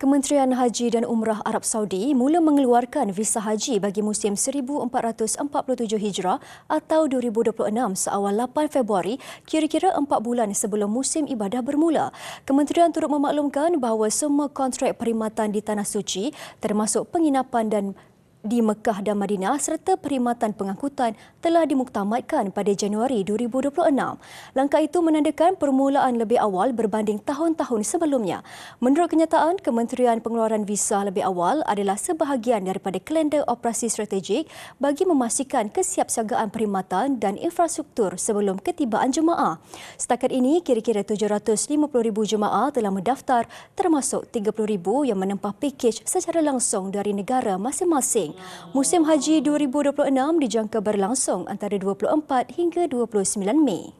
Kementerian Haji dan Umrah Arab Saudi mula mengeluarkan visa haji bagi musim 1447 Hijrah atau 2026 seawal 8 Februari kira-kira 4 bulan sebelum musim ibadah bermula. Kementerian turut memaklumkan bahawa semua kontrak perkhidmatan di Tanah Suci termasuk penginapan dan di Mekah dan Madinah serta perkhidmatan pengangkutan telah dimuktamadkan pada Januari 2026. Langkah itu menandakan permulaan lebih awal berbanding tahun-tahun sebelumnya. Menurut kenyataan, Kementerian Pengeluaran Visa lebih awal adalah sebahagian daripada kalender operasi strategik bagi memastikan kesiapsiagaan perkhidmatan dan infrastruktur sebelum ketibaan jemaah. Setakat ini, kira-kira 750,000 jemaah telah mendaftar termasuk 30,000 yang menempah pakej secara langsung dari negara masing-masing. Kuching. Musim Haji 2026 dijangka berlangsung antara 24 hingga 29 Mei.